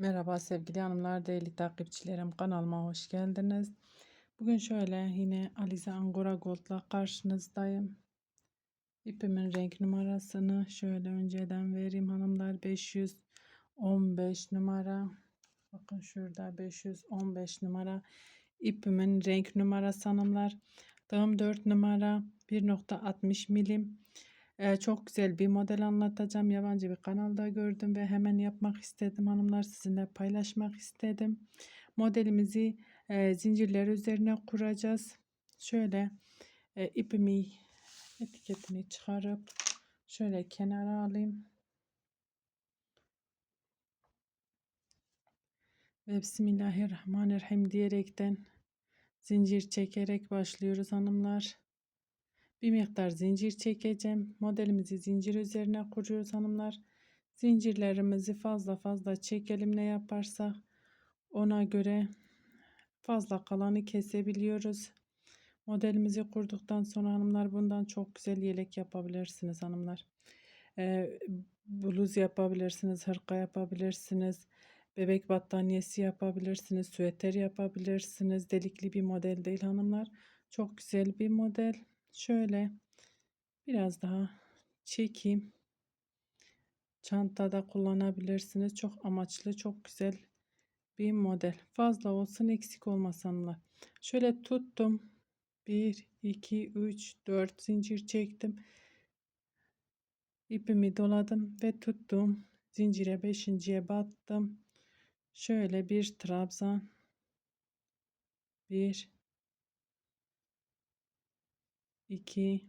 Merhaba sevgili hanımlar, değerli takipçilerim kanalıma hoş geldiniz. Bugün şöyle yine Alize Angora Gold'la karşınızdayım. İpimin renk numarasını şöyle önceden vereyim hanımlar 515 numara. Bakın şurada 515 numara ipimin renk numarası hanımlar. Tığım 4 numara 1.60 milim. Ee, çok güzel bir model anlatacağım. Yabancı bir kanalda gördüm ve hemen yapmak istedim hanımlar. Sizinle paylaşmak istedim. Modelimizi e, zincirler üzerine kuracağız. Şöyle e, ipimi etiketini çıkarıp şöyle kenara alayım. Ve Bismillahirrahmanirrahim diyerekten zincir çekerek başlıyoruz hanımlar. Bir miktar zincir çekeceğim. Modelimizi zincir üzerine kuruyoruz hanımlar. Zincirlerimizi fazla fazla çekelim ne yaparsak ona göre fazla kalanı kesebiliyoruz. Modelimizi kurduktan sonra hanımlar bundan çok güzel yelek yapabilirsiniz hanımlar. Ee, bluz yapabilirsiniz, hırka yapabilirsiniz. Bebek battaniyesi yapabilirsiniz, süeter yapabilirsiniz. Delikli bir model değil hanımlar. Çok güzel bir model. Şöyle biraz daha çekeyim. Çantada kullanabilirsiniz. Çok amaçlı, çok güzel bir model. Fazla olsun, eksik olmasınlar. Şöyle tuttum. 1, 2, 3, 4 zincir çektim. İpimi doladım ve tuttum. Zincire beşinciye battım. Şöyle bir trabzan. Bir, 2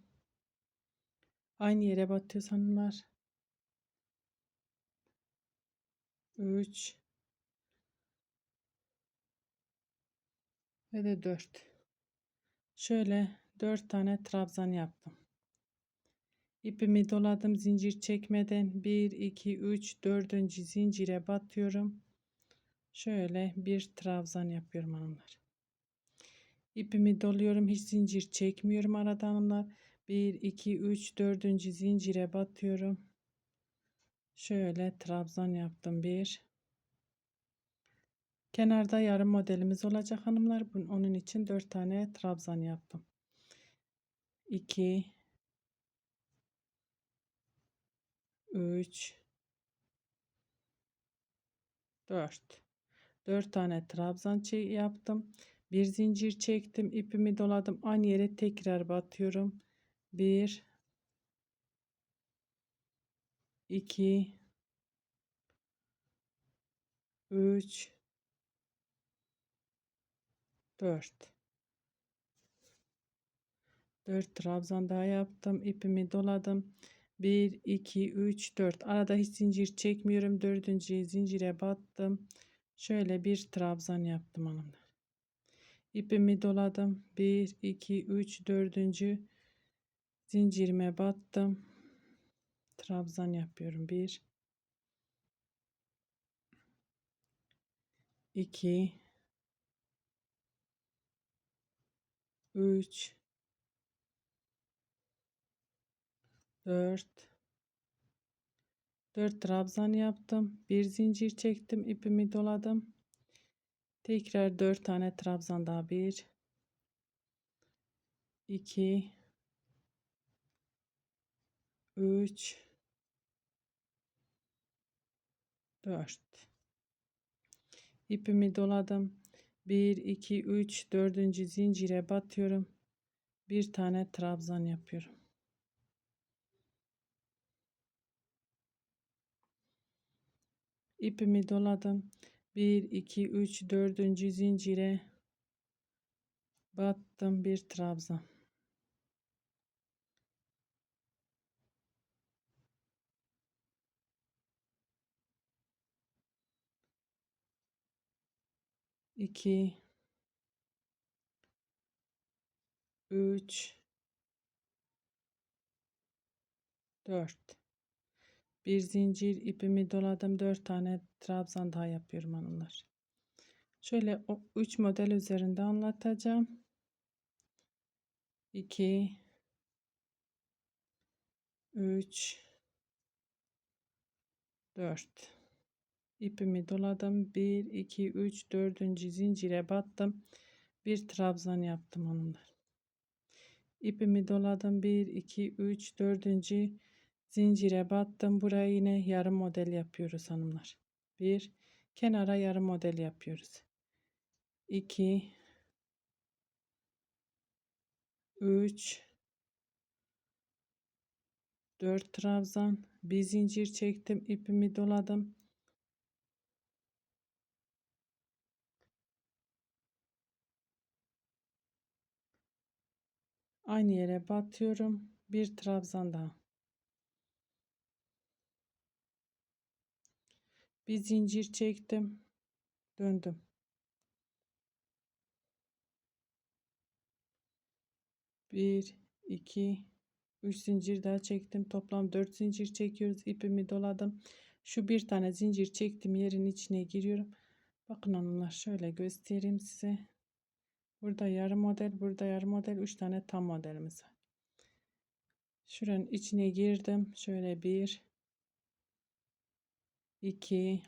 aynı yere batıyoruz hanımlar 3 ve de 4 şöyle 4 tane trabzan yaptım. İpimi doladım zincir çekmeden. 1 2 3 4. zincire batıyorum. Şöyle bir trabzan yapıyorum hanımlar İpimi doluyorum. Hiç zincir çekmiyorum arada hanımlar. 1, 2, 3, 4. zincire batıyorum. Şöyle trabzan yaptım. 1. Kenarda yarım modelimiz olacak hanımlar. Onun için 4 tane trabzan yaptım. 2 3 4 4 tane trabzan yaptım. Bir zincir çektim, ipimi doladım. Aynı yere tekrar batıyorum. 1 2 3 4 4 trabzan daha yaptım. ipimi doladım. 1 2 3 4 arada hiç zincir çekmiyorum. Dördüncü zincire battım. Şöyle bir trabzan yaptım hanımlar ipimi doladım. 1 2 3 4. zincirime battım. Trabzan yapıyorum. 1 2 3 4 4 trabzan yaptım. Bir zincir çektim. İpimi doladım Tekrar 4 tane trabzan daha. 1 2 3 4 ipimi doladım. 1 2 3 4. zincire batıyorum. Bir tane trabzan yapıyorum. İpimi doladım 1 2 3 4. zincire battım bir trabzan iki üç dört bir zincir ipimi doladım. Dört tane trabzan daha yapıyorum hanımlar. Şöyle o üç model üzerinde anlatacağım. 2 3 4 ipimi doladım 1 2 3 4. zincire battım bir trabzan yaptım hanımlar ipimi doladım 1 2 3 4. zincire battım buraya yine yarım model yapıyoruz hanımlar. 1 kenara yarım model yapıyoruz. 2 3 4 trabzan. Bir zincir çektim ipimi doladım. Aynı yere batıyorum. Bir trabzan daha bir zincir çektim. Döndüm. Bir iki üç zincir daha çektim. Toplam dört zincir çekiyoruz. İpimi doladım. Şu bir tane zincir çektim. Yerin içine giriyorum. Bakın hanımlar şöyle göstereyim size. Burada yarım model burada yarım model üç tane tam modelimiz var. Şuranın içine girdim. Şöyle bir 2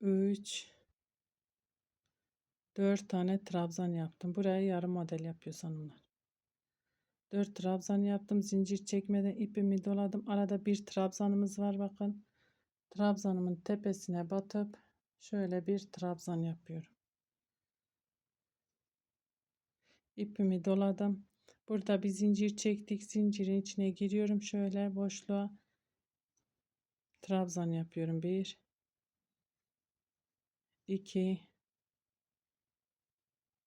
3 4 tane trabzan yaptım. Buraya yarım model yapıyor hanımlar. 4 trabzan yaptım. Zincir çekmeden ipimi doladım. Arada bir trabzanımız var bakın. Trabzanımın tepesine batıp şöyle bir trabzan yapıyorum. İpimi doladım. Burada bir zincir çektik. Zincirin içine giriyorum. Şöyle boşluğa trabzan yapıyorum. 1 2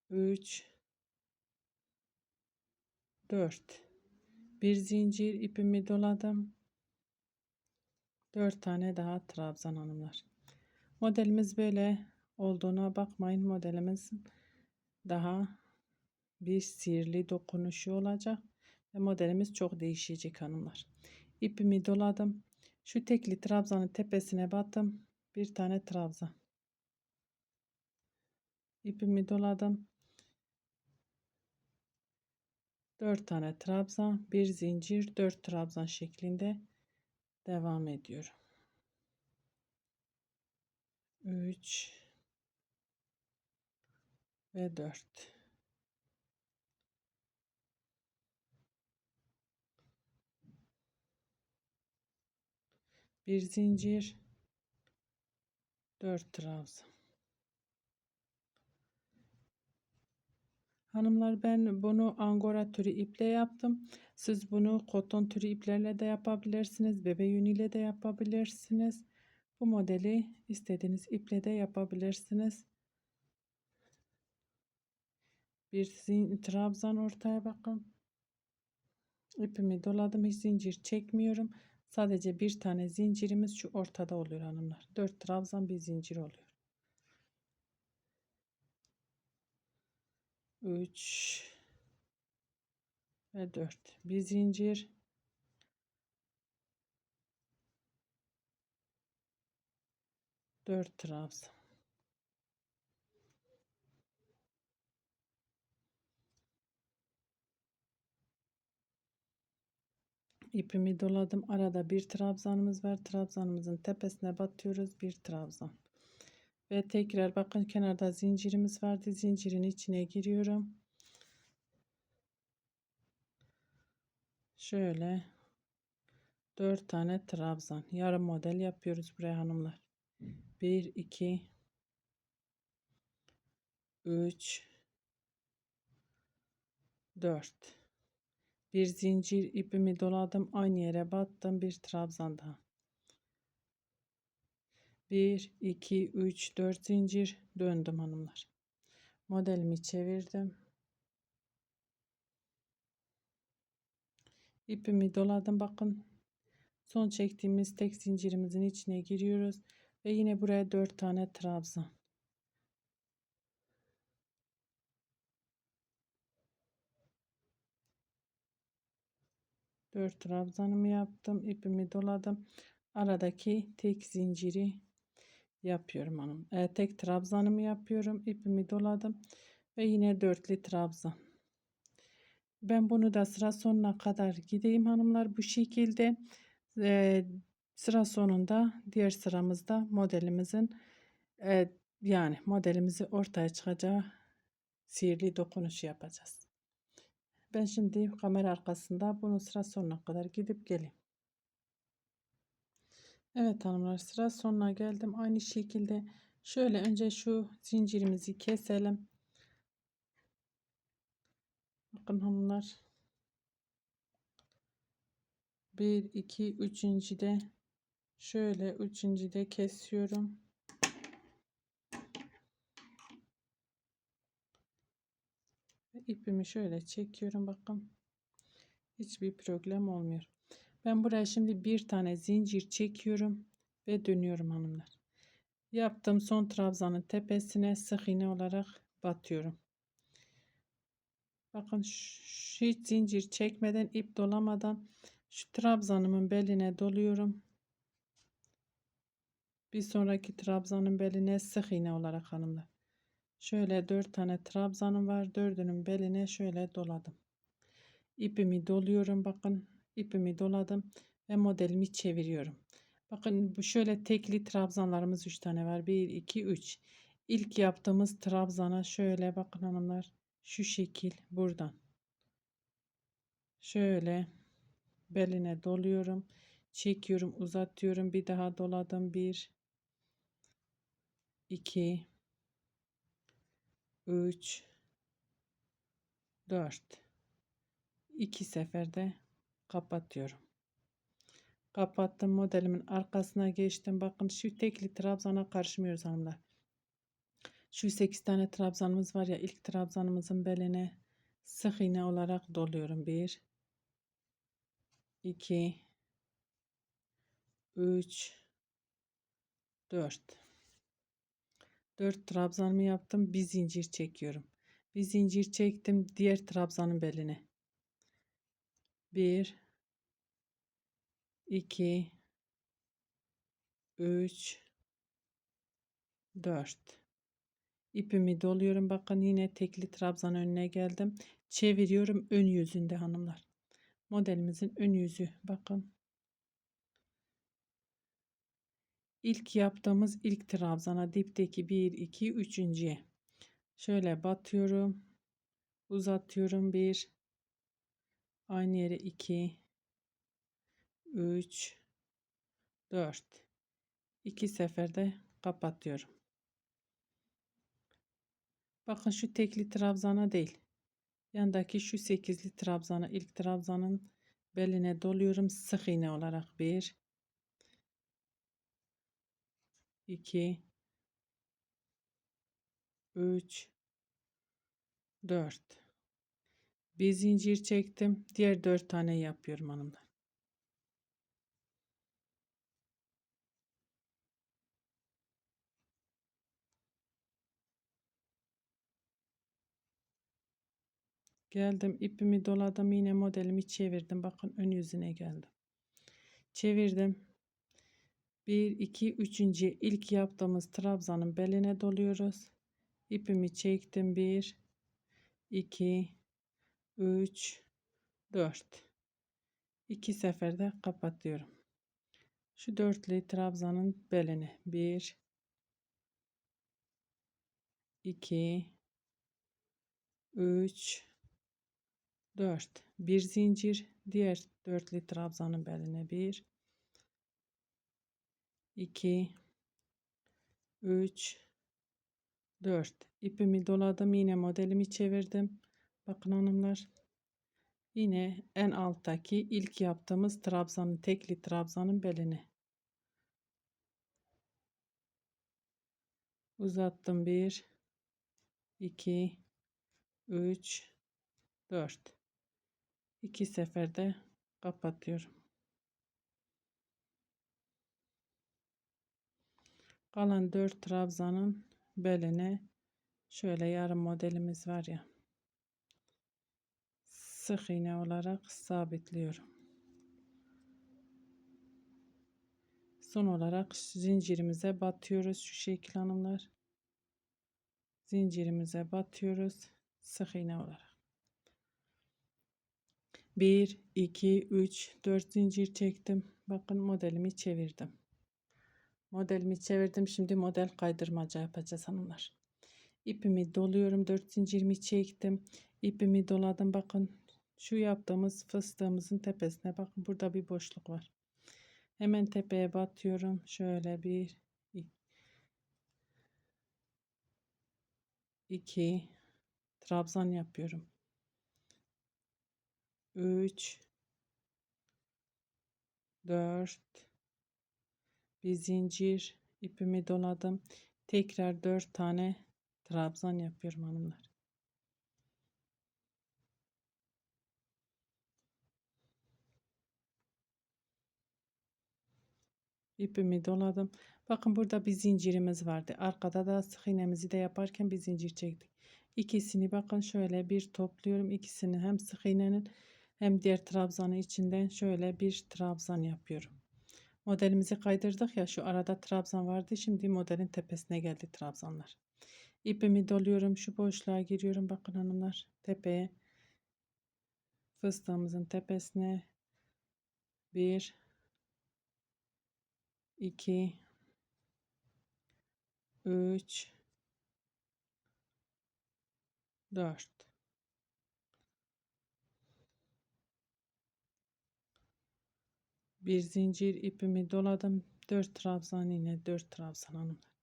3 4 bir zincir ipimi doladım. 4 tane daha trabzan hanımlar. Modelimiz böyle olduğuna bakmayın. Modelimiz daha bir sihirli dokunuşu olacak ve modelimiz çok değişecek hanımlar. İpimi doladım. Şu tekli trabzanın tepesine battım. Bir tane trabzan. İpimi doladım. 4 tane trabzan, bir zincir, 4 trabzan şeklinde devam ediyorum. 3 ve 4 bir zincir 4 trabzan Hanımlar ben bunu angora türü iple yaptım. Siz bunu koton türü iplerle de yapabilirsiniz. Bebe yünüyle de yapabilirsiniz. Bu modeli istediğiniz iple de yapabilirsiniz. Bir trabzan ortaya bakın. İpimi doladım. Hiç zincir çekmiyorum. Sadece bir tane zincirimiz şu ortada oluyor hanımlar. 4 trabzan bir zincir oluyor. 3 ve 4 bir zincir dört trabzan ipimi doladım. Arada bir trabzanımız var. Trabzanımızın tepesine batıyoruz. Bir trabzan. Ve tekrar bakın kenarda zincirimiz vardı. Zincirin içine giriyorum. Şöyle 4 tane trabzan. Yarım model yapıyoruz buraya hanımlar. 1 2 3 4 bir zincir ipimi doladım aynı yere battım bir trabzan daha. 1 2 3 4 zincir döndüm hanımlar. Modelimi çevirdim. İpimi doladım bakın. Son çektiğimiz tek zincirimizin içine giriyoruz ve yine buraya 4 tane trabzan dört trabzanımı yaptım ipimi doladım aradaki tek zinciri yapıyorum hanım. E, tek trabzanımı yapıyorum. ipimi doladım ve yine dörtlü trabzan. Ben bunu da sıra sonuna kadar gideyim hanımlar bu şekilde. Eee, sıra sonunda diğer sıramızda modelimizin eee, yani modelimizi ortaya çıkacağı sihirli dokunuşu yapacağız. Ben şimdi kamera arkasında bunu sıra sonuna kadar gidip geleyim. Evet hanımlar sıra sonuna geldim. Aynı şekilde şöyle önce şu zincirimizi keselim. Bakın hanımlar. 1 2 3. de şöyle 3. de kesiyorum. İpimi şöyle çekiyorum bakın. Hiçbir problem olmuyor. Ben buraya şimdi bir tane zincir çekiyorum ve dönüyorum hanımlar. Yaptım son trabzanın tepesine sık iğne olarak batıyorum. Bakın hiç zincir çekmeden ip dolamadan şu trabzanımın beline doluyorum. Bir sonraki trabzanın beline sık iğne olarak hanımlar. Şöyle dört tane trabzanım var. Dördünün beline şöyle doladım. İpimi doluyorum. Bakın ipimi doladım ve modelimi çeviriyorum. Bakın bu şöyle tekli trabzanlarımız 3 tane var. 1 2 3. İlk yaptığımız trabzana şöyle bakın hanımlar şu şekil buradan. Şöyle beline doluyorum. Çekiyorum, uzatıyorum. Bir daha doladım. 1 2 3 4 2 seferde kapatıyorum. Kapattım modelimin arkasına geçtim. Bakın şu tekli trabzana karışmıyoruz hanımlar. Şu 8 tane trabzanımız var ya ilk trabzanımızın beline sık iğne olarak doluyorum. 1 2 3 4 4 trabzanımı yaptım. Bir zincir çekiyorum. Bir zincir çektim diğer trabzanın beline. 1 2 3 4 ipimi doluyorum bakın yine tekli trabzan önüne geldim çeviriyorum ön yüzünde hanımlar modelimizin ön yüzü bakın ilk yaptığımız ilk trabzana dipteki 1 2 üçüncüye şöyle batıyorum uzatıyorum 1 aynı yere 2 3 4 2 seferde kapatıyorum. Bakın şu tekli trabzana değil. Yandaki şu sekizli trabzana ilk trabzanın beline doluyorum sık iğne olarak 1 2 3 4 bir zincir çektim diğer 4 tane yapıyorum hanımlar Geldim ipimi doladım yine modelimi çevirdim. Bakın ön yüzüne geldim. Çevirdim. 1 2 3. ilk yaptığımız trabzanın beline doluyoruz. İpimi çektim. 1 2 3 4 2 seferde kapatıyorum. Şu dörtlü trabzanın beline 1 2 3 4 bir zincir diğer dörtlü trabzanın beline 1 2 3 4 ipimi doladım yine modelimi çevirdim. Bakın hanımlar yine en alttaki ilk yaptığımız trabzanın tekli trabzanın beline uzattım. 1 2 3 4 iki seferde kapatıyorum. Kalan 4 trabzanın beline şöyle yarım modelimiz var ya sık iğne olarak sabitliyorum. Son olarak zincirimize batıyoruz şu şekil hanımlar. Zincirimize batıyoruz sık iğne olarak. 1 2 3 4 zincir çektim bakın modelimi çevirdim modelimi çevirdim. Şimdi model kaydırmaca yapacağız hanımlar. İpimi doluyorum. 4 zincirimi çektim? İpimi doladım. Bakın şu yaptığımız fıstığımızın tepesine bakın. Burada bir boşluk var. Hemen tepeye batıyorum. Şöyle bir 2 trabzan yapıyorum. 3 4 bir zincir ipimi doladım tekrar 4 tane trabzan yapıyorum hanımlar. İpimi doladım bakın burada bir zincirimiz vardı. Arkada da sık iğnemizi de yaparken bir zincir çektik. İkisini bakın şöyle bir topluyorum. İkisini hem sık iğnenin hem diğer trabzanı içinden şöyle bir trabzan yapıyorum. Modelimizi kaydırdık ya şu arada trabzan vardı. Şimdi modelin tepesine geldi trabzanlar. İpimi doluyorum. Şu boşluğa giriyorum. Bakın hanımlar tepeye fıstığımızın tepesine bir iki üç dört bir zincir ipimi doladım. 4 trabzan yine 4 trabzan hanımlar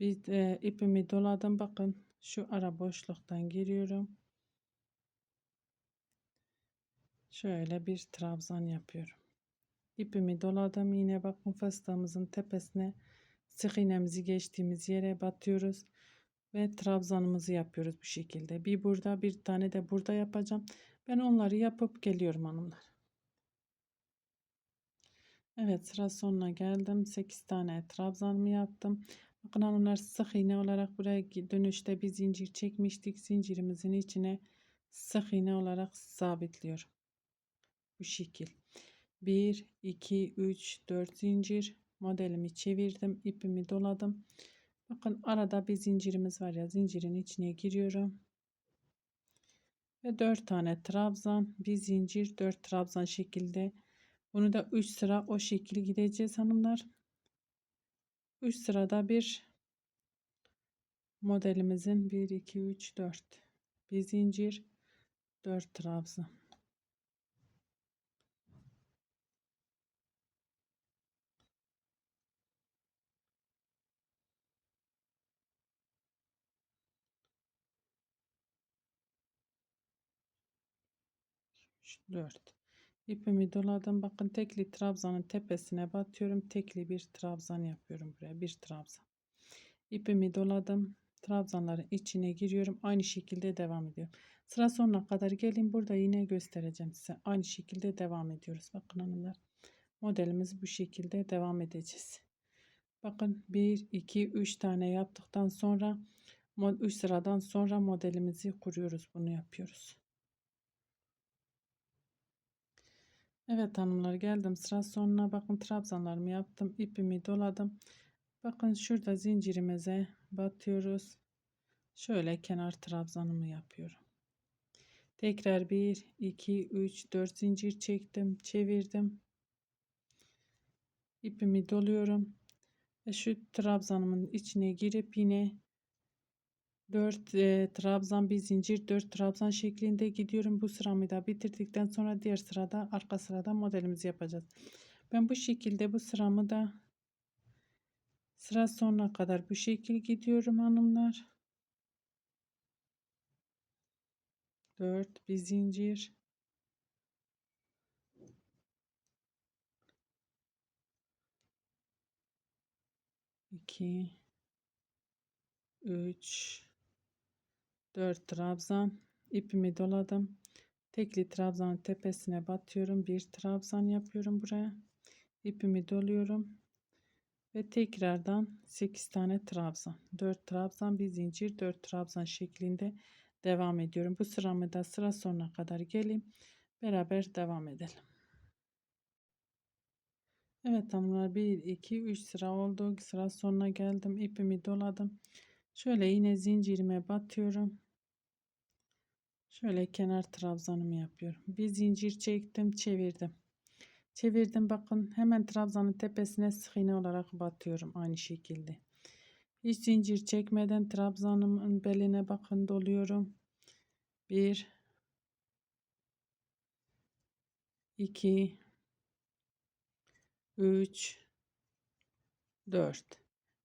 bir e, ipimi doladım. Bakın şu ara boşluktan giriyorum. Şöyle bir trabzan yapıyorum ipimi doladım yine bakın fıstığımızın tepesine sık iğnemizi geçtiğimiz yere batıyoruz ve trabzanımızı yapıyoruz bu şekilde. Bir burada bir tane de burada yapacağım. Ben onları yapıp geliyorum hanımlar. Evet sıra sonuna geldim. 8 tane trabzanımı yaptım. Bakın hanımlar sık iğne olarak buraya dönüşte bir zincir çekmiştik. Zincirimizin içine sık iğne olarak sabitliyorum. Bu şekil 1 2 3 4 zincir. Modelimi çevirdim ipimi doladım. Bakın arada bir zincirimiz var ya zincirin içine giriyorum. Ve 4 tane trabzan bir zincir 4 trabzan şekilde. Bunu da 3 sıra o şekilde gideceğiz hanımlar. 3 sırada bir modelimizin 1 2 3 4 bir zincir 4 trabzan 4 ipimi doladım bakın tekli trabzanın tepesine batıyorum. Tekli bir trabzan yapıyorum buraya bir trabzan. İpimi doladım trabzanların içine giriyorum. Aynı şekilde devam ediyorum. Sıra sonuna kadar gelin burada yine göstereceğim size. Aynı şekilde devam ediyoruz. Bakın hanımlar modelimiz bu şekilde devam edeceğiz. Bakın 1 2 3 tane yaptıktan sonra 3 sıradan sonra modelimizi kuruyoruz bunu yapıyoruz Evet hanımlar geldim. Sıra sonuna. Bakın trabzanlarımı yaptım. İpimi doladım. Bakın şurada zincirimize batıyoruz. Şöyle kenar trabzanımı yapıyorum. Tekrar 1 2 3 4 zincir çektim çevirdim. İpimi doluyorum. Ve şu trabzanımın içine girip yine 4 e, trabzan bir zincir 4 trabzan şeklinde gidiyorum. Bu sıramı da bitirdikten sonra diğer sırada arka sırada modelimizi yapacağız. Ben bu şekilde bu sıramı da sıra sonuna kadar bu şekil gidiyorum hanımlar. 4 bir zincir 2 3 4 trabzan ipimi doladım tekli trabzanın tepesine batıyorum bir trabzan yapıyorum buraya ipimi doluyorum ve tekrardan 8 tane trabzan 4 trabzan bir zincir 4 trabzan şeklinde devam ediyorum bu sıramı da sıra sonuna kadar geleyim beraber devam edelim Evet hanımlar 1 2 3 sıra oldu. Sıra sonuna geldim. İpimi doladım. Şöyle yine zincirime batıyorum. Şöyle kenar trabzanımı yapıyorum. Bir zincir çektim, çevirdim. Çevirdim bakın hemen trabzanın tepesine sık iğne olarak batıyorum aynı şekilde. Hiç zincir çekmeden trabzanımın beline bakın doluyorum. 1 2 3 4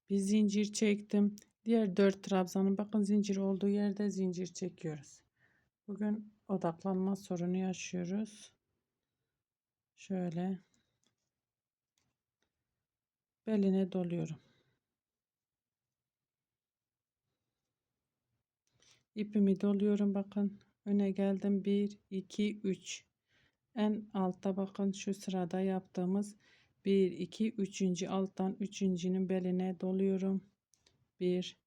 bir zincir çektim. Diğer 4 trabzanın bakın zincir olduğu yerde zincir çekiyoruz. Bugün odaklanma sorunu yaşıyoruz. Şöyle beline doluyorum. İpimi doluyorum bakın. Öne geldim 1 2 3. En altta bakın şu sırada yaptığımız 1 2 3. alttan 3.'nün beline doluyorum. 1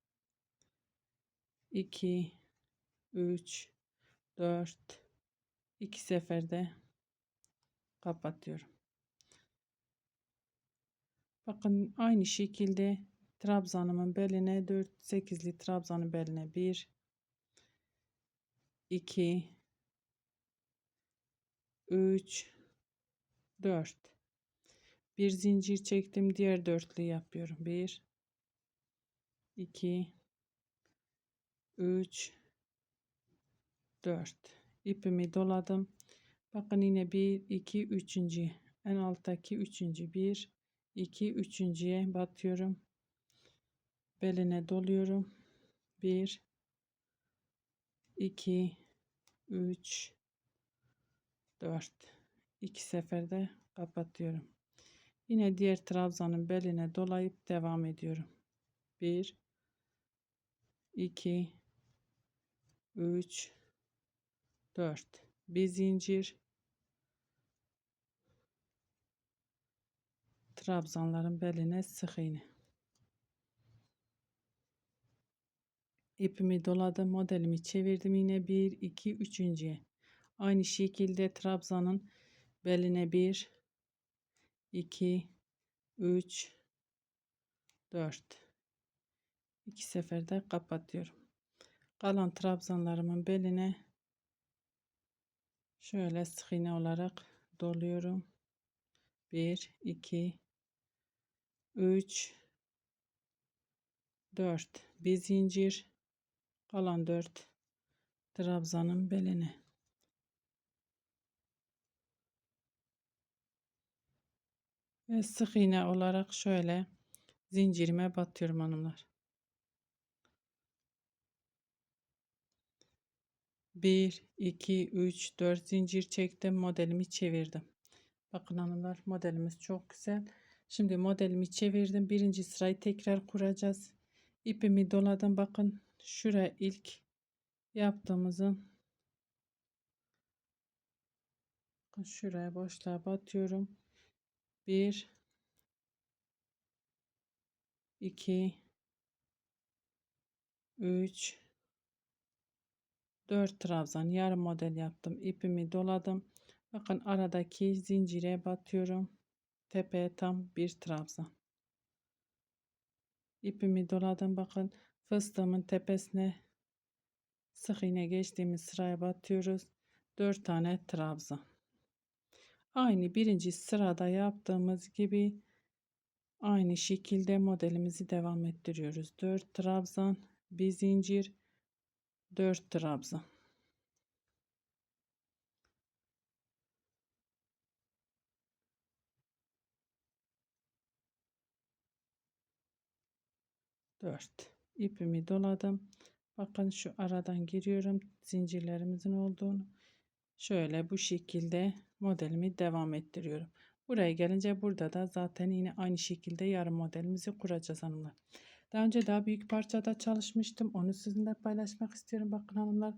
2 3 4 2 seferde kapatıyorum. Bakın aynı şekilde trabzanımın beline 4 8'li trabzanın beline 1 2 3 4 bir zincir çektim diğer dörtlü yapıyorum. 1 2 3 4 ipimi doladım. Bakın yine 1 2 3. en alttaki 3. 1 2 3.ye batıyorum. Beline doluyorum. 1 2 3 4 2 seferde kapatıyorum. Yine diğer trabzanın beline dolayıp devam ediyorum. 1 2 3 4 bir zincir. Trabzanların beline sık iğne. İpimi doladım modelimi çevirdim yine 1 2 3. aynı şekilde trabzanın beline 1 2 3 4 iki seferde kapatıyorum. Kalan trabzanlarımın beline şöyle sık iğne olarak doluyorum. 1 2 3 4 bir zincir kalan 4 trabzanın beline ve sık iğne olarak şöyle zincirime batıyorum hanımlar 1 2 3 4 zincir çektim modelimi çevirdim. Bakın hanımlar modelimiz çok güzel. Şimdi modelimi çevirdim. Birinci sırayı tekrar kuracağız. İpimi doladım bakın. Şuraya ilk yaptığımızın şuraya boşluğa batıyorum. 1 2 3 4 trabzan yarım model yaptım. İpimi doladım. Bakın aradaki zincire batıyorum. Tepeye tam bir trabzan. İpimi doladım. Bakın fıstığımın tepesine sık iğne geçtiğimiz sıraya batıyoruz. 4 tane trabzan. Aynı birinci sırada yaptığımız gibi aynı şekilde modelimizi devam ettiriyoruz. 4 trabzan bir zincir 4 trabzan dört. İpimi doladım. Bakın şu aradan giriyorum zincirlerimizin olduğunu. Şöyle bu şekilde modelimi devam ettiriyorum. Buraya gelince burada da zaten yine aynı şekilde yarım modelimizi kuracağız hanımlar daha önce daha büyük parçada çalışmıştım. Onu sizinle paylaşmak istiyorum. Bakın hanımlar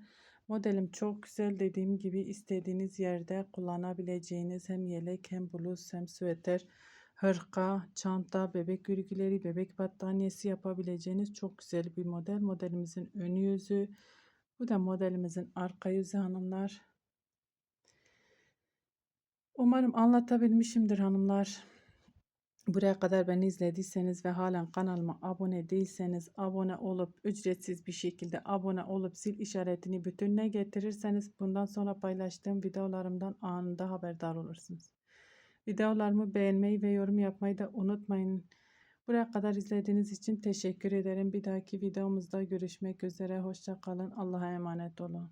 modelim çok güzel. Dediğim gibi istediğiniz yerde kullanabileceğiniz hem yelek hem bluz hem süveter, hırka, çanta, bebek örgüleri, bebek battaniyesi yapabileceğiniz çok güzel bir model. Modelimizin ön yüzü. Bu da modelimizin arka yüzü hanımlar. Umarım anlatabilmişimdir hanımlar. Buraya kadar beni izlediyseniz ve halen kanalıma abone değilseniz abone olup ücretsiz bir şekilde abone olup zil işaretini bütününe getirirseniz bundan sonra paylaştığım videolarımdan anında haberdar olursunuz. Videolarımı beğenmeyi ve yorum yapmayı da unutmayın. Buraya kadar izlediğiniz için teşekkür ederim. Bir dahaki videomuzda görüşmek üzere. Hoşça kalın. Allah'a emanet olun.